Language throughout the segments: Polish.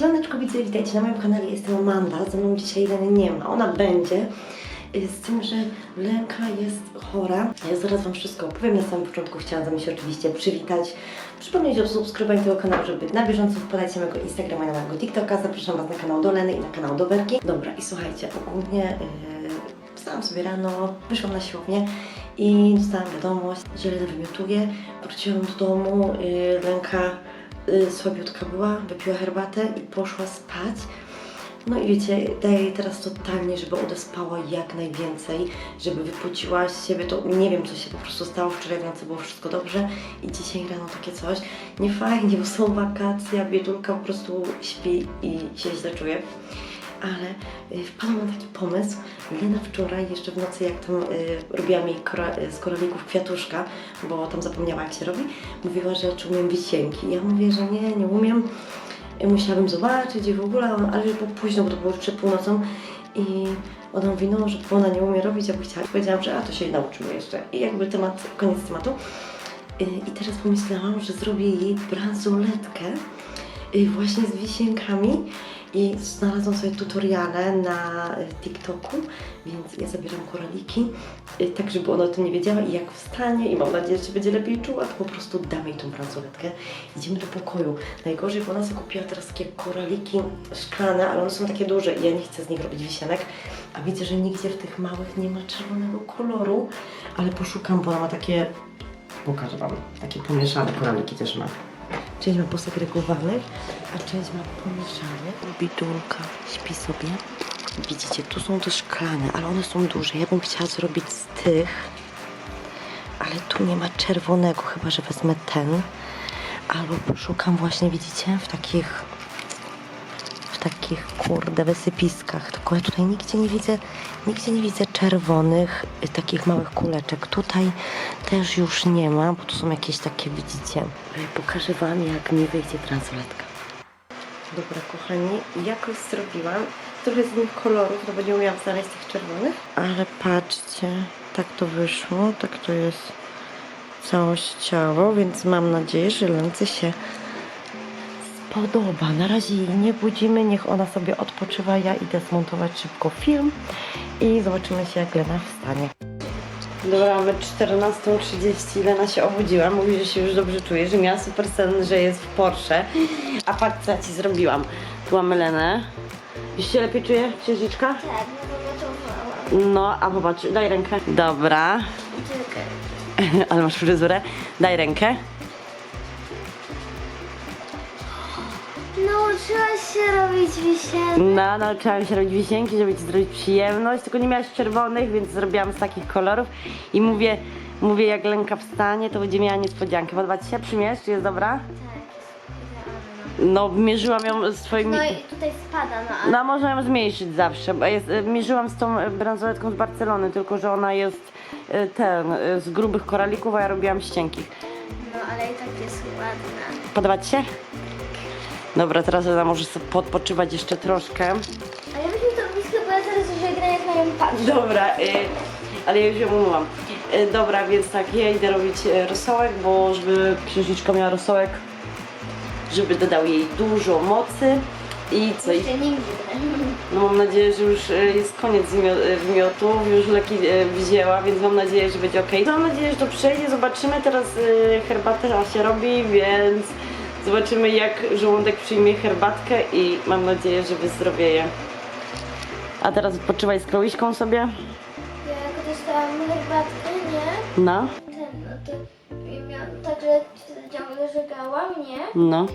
Siemaneczko widzę, witajcie na moim kanale, jestem Amanda, ze mną dzisiaj Leny nie ma, ona będzie. Z tym, że Lenka jest chora. Ja zaraz Wam wszystko opowiem. Na samym początku chciałam z Wami się oczywiście przywitać. Przypomnieć o subskrybowaniu tego kanału, żeby na bieżąco wpadać na mojego Instagrama i na mojego TikToka. Zapraszam Was na kanał do Leny i na kanał do Werki. Dobra, i słuchajcie, ogólnie yy, wstałam sobie rano, wyszłam na siłownię i dostałam wiadomość, że Lena wymiotuje. Wróciłam do domu, yy, Lenka słabiutka była, wypiła herbatę i poszła spać. No i wiecie, daję jej teraz totalnie, żeby odespała jak najwięcej, żeby wypociła z siebie to, nie wiem co się po prostu stało, wczoraj w nocy było wszystko dobrze i dzisiaj rano takie coś. Nie fajnie, bo są wakacje, biedulka po prostu śpi i się źle czuje. Ale y, wpadłam na taki pomysł. Lena wczoraj, jeszcze w nocy, jak tam y, robiłam jej kora, y, z koralików kwiatuszka, bo tam zapomniała jak się robi, mówiła, że czy umiem wisienki. Ja mówię, że nie, nie umiem. I musiałabym zobaczyć i w ogóle, ale już było późno, bo to było już przed północą i ona mówi, no, że ona nie umie robić, ja chciała. Powiedziałam, że a to się nauczymy jeszcze. I jakby temat, koniec tematu. Y, I teraz pomyślałam, że zrobię jej bransoletkę y, właśnie z wisienkami i znalazłam sobie tutoriale na TikToku, więc ja zabieram koraliki, y, tak żeby ona o tym nie wiedziała i jak wstanie i mam nadzieję, że się będzie lepiej czuła, to po prostu damy jej tą bransoletkę. Idziemy do pokoju. Najgorzej, bo ona sobie kupiła teraz takie koraliki szklane, ale one są takie duże i ja nie chcę z nich robić wisienek, a widzę, że nigdzie w tych małych nie ma czerwonego koloru, ale poszukam, bo ona ma takie, pokażę Wam, takie pomieszane koraliki też ma. Część ma posegregowanych, a część ma pomieszanych. Bidulka śpi sobie. Widzicie, tu są te szklane, ale one są duże. Ja bym chciała zrobić z tych, ale tu nie ma czerwonego, chyba że wezmę ten. Albo poszukam właśnie, widzicie, w takich takich kurde wysypiskach. Tylko ja tutaj nigdzie nie widzę, nigdzie nie widzę czerwonych, y, takich małych kuleczek. Tutaj też już nie ma, bo tu są jakieś takie, widzicie. Pokażę wam, jak mi wyjdzie transoletka. Dobra, kochani, jakoś zrobiłam. Trochę z innych kolorów, no bo nie umiałam znaleźć tych czerwonych. Ale patrzcie, tak to wyszło, tak to jest całościowo, więc mam nadzieję, że Lence się podoba. Na razie jej nie budzimy, niech ona sobie odpoczywa. Ja idę zmontować szybko film i zobaczymy się, jak Lena wstanie. Dobra, mamy 14.30. Lena się obudziła. Mówi, że się już dobrze czuje, że miała super sen, że jest w Porsche. A patrz, co ja ci zrobiłam. Tu mamy Lenę. Już się lepiej czuje, księżniczka? Tak, no. No, a popatrz, daj rękę. Dobra, ale masz fryzurę. Daj rękę. Nauczyłaś się robić wisienki. No, nauczyłam się robić wisienki, żeby ci zrobić przyjemność, tylko nie miałaś czerwonych, więc zrobiłam z takich kolorów i mówię, mówię jak Lenka wstanie, to będzie miała niespodziankę. Podoba ci się? Przymierz, czy jest dobra? Tak. No, mierzyłam ją z twoimi... No i tutaj spada, no ale... No, można ją zmniejszyć zawsze, bo jest, e, mierzyłam z tą e, bransoletką z Barcelony, tylko że ona jest e, ten, z grubych koralików, a ja robiłam z cienkich. No ale i tak jest ładna. Podoba ci się? Dobra, teraz ona może sobie podpoczywać jeszcze troszkę. A ja bym to blisko, bo ja gra jak na nią patrzę. Dobra, y, ale ja już ją umyłam. Y, dobra, więc tak, ja idę robić y, rosołek, bo żeby księżniczka miała rosołek, żeby dodał jej dużo mocy. I co? I, Jeszcze nigdy. no mam nadzieję, że już y, jest koniec wymio- y, wymiotów, już leki y, wzięła, więc mam nadzieję, że będzie ok. Mam nadzieję, że to przejdzie, zobaczymy. Teraz y, herbatę się robi, więc zobaczymy jak żołądek przyjmie herbatkę i mam nadzieję, że wyzdrowieje. A teraz odpoczywaj z Chloe'śką sobie. Ja jak dostałam herbatkę, nie? No. Ten, no to ja miałam tak, że ciągle żegałam, nie? No.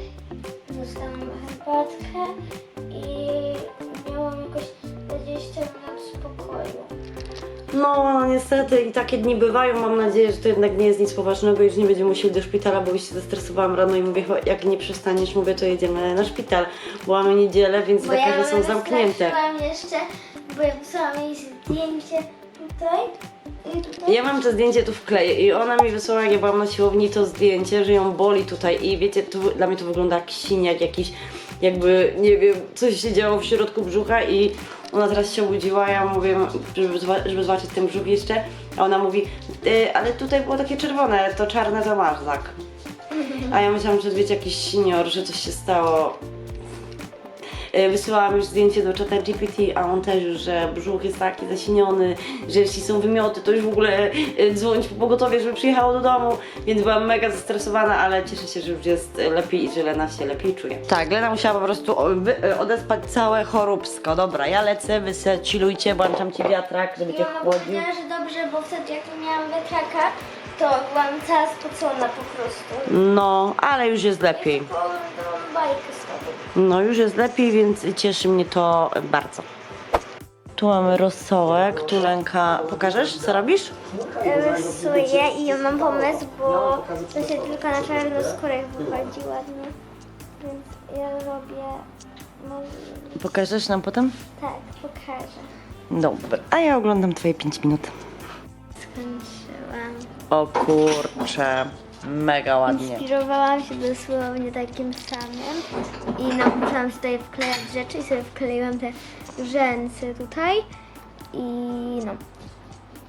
Dostałam herbatkę i miałam jakoś 20 minut spokoju. No, no niestety i takie dni bywają. Mam nadzieję, że to jednak nie jest nic poważnego i że nie będziemy musieli do szpitala, bo już się zestresowałam rano i mówię, jak nie przestaniesz, mówię, to jedziemy na szpital, bo mamy niedzielę, więc lekarze są mamę zamknięte. zastraszyłam jeszcze, bo ja wysłałam jej zdjęcie tutaj. Ja mam to zdjęcie tu wkleję i ona mi wysłała, jak ja byłam na siłowni, to zdjęcie, że ją boli tutaj i wiecie, to, dla mnie to wygląda jak siniak jakiś, jakby, nie wiem, coś się działo w środku brzucha i ona teraz się obudziła, ja mówię, żeby, żeby zobaczyć ten brzuch jeszcze, a ona mówi, y, ale tutaj było takie czerwone, to czarne to masz, tak. A ja myślałam, że wiecie, jakiś sinior, że coś się stało. E, wysyłałam już zdjęcie do czata GPT, a on też już, że brzuch jest taki zasiniony, że jeśli są wymioty, to już w ogóle e, dzwonić po pogotowie, żeby przyjechało do domu, więc byłam mega zestresowana, ale cieszę się, że już jest lepiej i że Lena się lepiej czuje. Tak, Lena musiała po prostu e, odespać całe choróbsko. Dobra, ja lecę, wy se chillujcie, włączam ci wiatrak, żeby cię Ja chłodził. powiedziała, że dobrze, bo wtedy jak miałam wiatraka, to byłam cała spocona po prostu. No, ale już jest lepiej. Mam bajkę sobie. No już jest lepiej, więc cieszy mnie to bardzo. Tu mamy rosołek, tu Lenka. Pokażesz, co robisz? Rysuję i mam pomysł, bo to się tylko na czarnoskórych wychodzi ładnie. Więc ja robię... Może... Pokażesz nam potem? Tak, pokażę. Dobra, a ja oglądam twoje 5 minut. Skończyłam. O kurcze, mega ładnie. Inspirowałam się dosłownie takim samym i nauczyłam się tutaj wklejać rzeczy i sobie wkleiłam te rzęsy tutaj i no,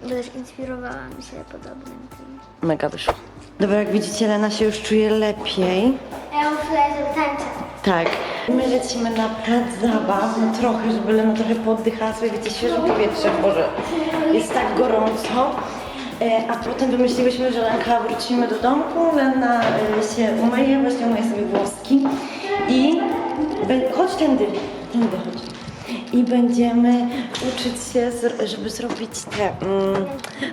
bo też inspirowałam się podobnym tym. Mega wyszło. Dobra, jak widzicie, Lena się już czuje lepiej. Ja muszę żeby tańczyć. Tak. My lecimy na plac zabaw, no trochę, żeby Lena trochę poddychała sobie, wiecie, świeże powietrze, Boże, jest tak gorąco. E, a potem wymyśliłyśmy, że Lenka wrócimy do domku, Lena e, się umyje, właśnie umyje sobie włoski i chodź tędy, tędy chodź. I będziemy uczyć się, żeby zrobić te mm,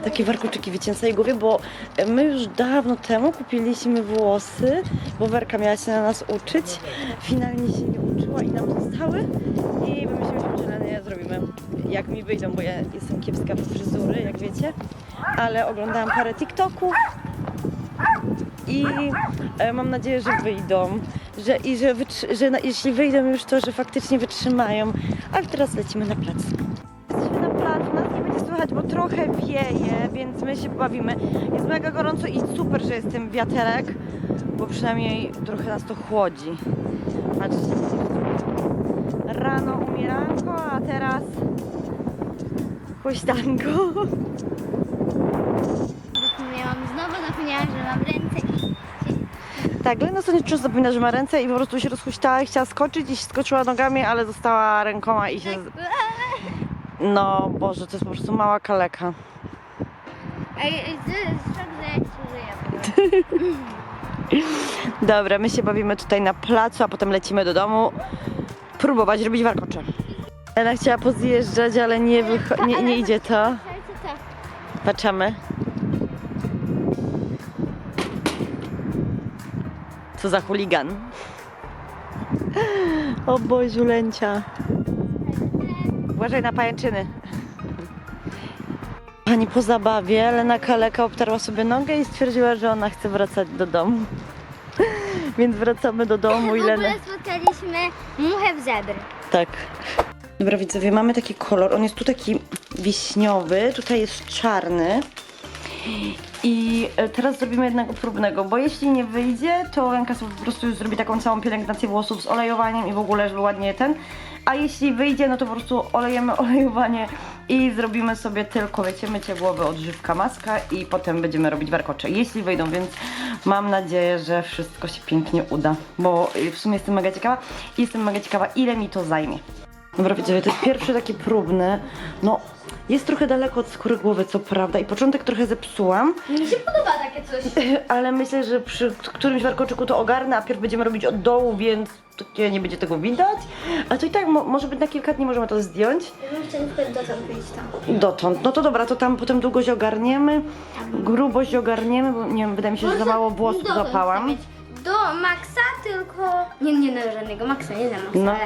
takie warkoczyki, na całej głowie, bo my już dawno temu kupiliśmy włosy, bo Werka miała się na nas uczyć. Finalnie się nie uczyła i nam zostały. I wymyśliłyśmy, że Lena je zrobimy, jak mi wyjdą, bo ja jestem kiepska w fryzury, jak wiecie. Ale oglądałam parę TikToków i e, mam nadzieję, że wyjdą, że, i że, że na, jeśli wyjdą już to, że faktycznie wytrzymają. Ale teraz lecimy na plac. Jesteśmy na placu, nas nie będzie słychać, bo trochę wieje, więc my się bawimy. Jest mega gorąco i super, że jest ten wiaterek, bo przynajmniej trochę nas to chłodzi. Patrzcie. Rano umieranko, a teraz huśtanko. Zapomniałam, że mam ręce i... Tak, Lena nie zapomina, że ma ręce i po prostu się rozhuśtała i chciała skoczyć i skoczyła nogami, ale została rękoma i się... No Boże, to jest po prostu mała kaleka. Ej, ej, to jest szok, że ja ci żyję. Dobra, my się bawimy tutaj na placu, a potem lecimy do domu próbować robić warkocze. Lena chciała pozjeżdżać, ale nie, wycho- nie, nie idzie to. Słuchajcie to. Patrzymy. Co za chuligan. O Boziu, lęcia. Uważaj na pajęczyny. Pani po zabawie, Lena Kaleka obtarła sobie nogę i stwierdziła, że ona chce wracać do domu. Więc wracamy do domu i W Lena... ogóle spotkaliśmy muchę w zebry. Tak. Dobra widzowie, mamy taki kolor, on jest tu taki wiśniowy, tutaj jest czarny. I e, teraz zrobimy jednego próbnego, bo jeśli nie wyjdzie, to ręka sobie po prostu już zrobi taką całą pielęgnację włosów z olejowaniem i w ogóle, żeby ładnie ten. A jeśli wyjdzie, no to po prostu olejemy olejowanie i zrobimy sobie tylko, wiecie, mycie głowy, odżywka, maska i potem będziemy robić warkocze. Jeśli wyjdą, więc mam nadzieję, że wszystko się pięknie uda, bo y, w sumie jestem mega ciekawa i jestem mega ciekawa, ile mi to zajmie. Dobra, widzowie, to jest pierwszy taki próbny. No, jest trochę daleko od skóry głowy, co prawda, i początek trochę zepsułam, Mi się podoba takie coś. ale myślę, że przy którymś warkoczyku to ogarnę, a pierw będziemy robić od dołu, więc takie nie będzie tego widać. A to i tak mo- może być na kilka dni, możemy to zdjąć. Ja bym chciała na przykład dotąd wyjść tam. Dotąd. No to dobra, to tam potem długość ogarniemy, grubość ogarniemy, bo nie wiem, wydaje mi się, że za mało włosów złapałam. mieć Do maksa, tylko... Nie, nie na żadnego maksa, nie na maksa, No. ale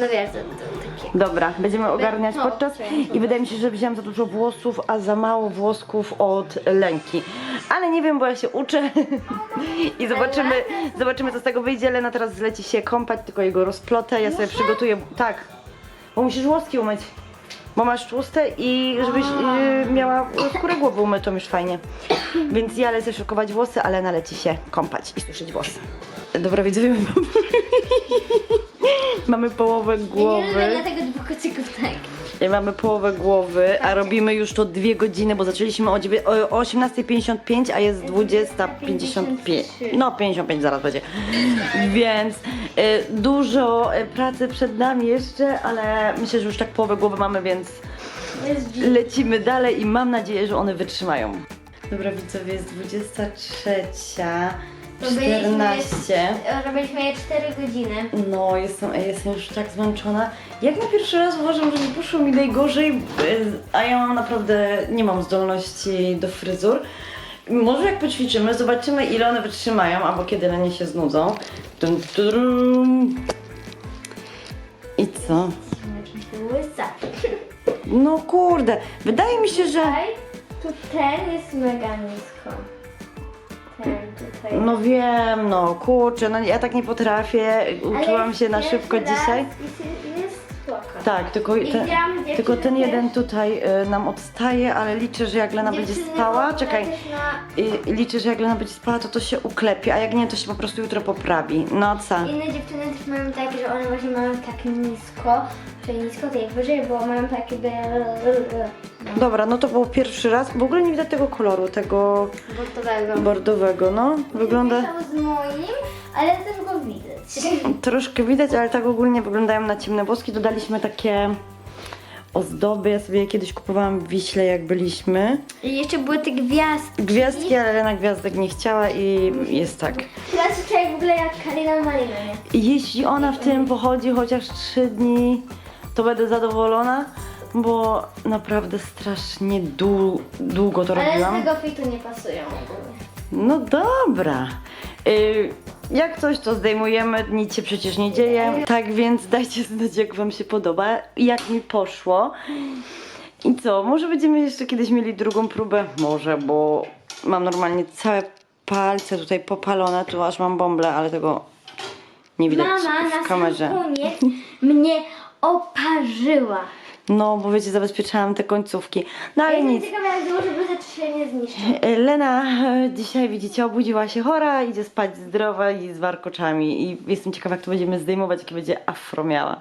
no wiesz, to, to takie... Dobra, będziemy ogarniać no, podczas i wydaje mi się, że wziąłem za dużo włosów, a za mało włosków od lęki. Ale nie wiem, bo ja się uczę i zobaczymy, zobaczymy co z tego wyjdzie. Lena teraz zleci się kąpać, tylko jego rozplotę, ja sobie przygotuję, tak, bo musisz włoski umyć. Bo masz tłuste i żebyś yy, miała skórę głowy umytą już fajnie. Więc ja lecę szykować włosy, ale Lena leci się kąpać i suszyć włosy. Dobra, widzowie, mamy, mamy połowę Ja nie głowy. lubię dlatego dwóch kocyków tak. Mamy połowę głowy, a robimy już to dwie godziny, bo zaczęliśmy o, dziewię- o o 18.55, a jest 20.55. No, 55 zaraz będzie. Więc Dużo y, pracy przed nami jeszcze, ale myślę, że już tak połowę głowy mamy, więc lecimy dalej i mam nadzieję, że one wytrzymają. Dobra widzowie, jest 23, 14. Robiliśmy je 4 godziny. No, jestem, jestem już tak zmęczona. Jak na pierwszy raz uważam, że nie poszło mi najgorzej, y, a ja mam naprawdę, nie mam zdolności do fryzur. Może jak poćwiczymy, zobaczymy ile one wytrzymają, albo kiedy na nie się znudzą. Dun, dun. I co? No kurde, wydaje mi się, że... Tutaj, tu ten jest mega nisko. Tutaj. No wiem, no kurczę, no ja tak nie potrafię, uczyłam się na szybko dzisiaj. Tak, tylko I ten, widziałam dziewczynę tylko ten też. jeden tutaj y, nam odstaje, ale liczę, że jak Lena będzie Dziewczyny spała, czekaj, też Na... liczę, że jak Lena będzie spała, to to się uklepie, a jak nie, to się po prostu jutro poprawi. No co? Inne dziewczyny też mają tak, że one właśnie mają tak nisko, czyli nisko tej wyżej, bo mają takie by... No, Dobra, no to był pierwszy raz, w ogóle nie widać tego koloru, tego bo to tego. bordowego, no. Wygląda, z moim, ale też go widać. Troszkę widać, ale tak ogólnie wyglądają na ciemne włoski. Dodaliśmy takie ozdoby, ja sobie kiedyś kupowałam w Wiśle, jak byliśmy. I jeszcze były te gwiazdki. Gwiazdki, ale Lena gwiazdek nie chciała i jest tak. Teraz tutaj w ogóle jak Kalina Malina, nie? Jeśli ona w tym pochodzi chociaż 3 dni, to będę zadowolona, bo naprawdę strasznie dłu- długo to Ale robiłam. z tego fitu nie pasują ogólnie. No dobra. Y, jak coś, to zdejmujemy, nic się przecież nie dzieje. Tak więc dajcie znać, jak Wam się podoba, jak mi poszło. I co, może będziemy jeszcze kiedyś mieli drugą próbę? Może, bo mam normalnie całe palce tutaj popalone, tu aż mam bąble, ale tego nie widać Mama na w kamerze. sam koniec mnie oparzyła. No, bo wiecie, zabezpieczałam te końcówki. No ale Jestem nic. ciekawa, jak złożę bluzę, czy się nie zniszczy. E, Lena e, dzisiaj, widzicie, obudziła się chora, idzie spać zdrowa i z warkoczami. I jestem ciekawa, jak to będziemy zdejmować, jakie będzie afro miała.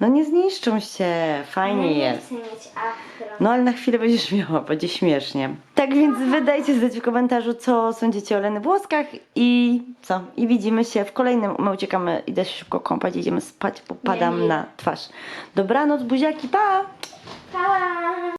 No nie zniszczą się, fajnie nie jest. chcę mieć afro. No ale na chwilę będziesz miała, będzie śmiesznie. Tak więc wydajcie znać w komentarzu, co sądzicie o Leny Włoskach i co? I widzimy się w kolejnym. My uciekamy, idę się szybko kąpać, idziemy spać, bo padam Nie. na twarz. Dobranoc, buziaki, pa!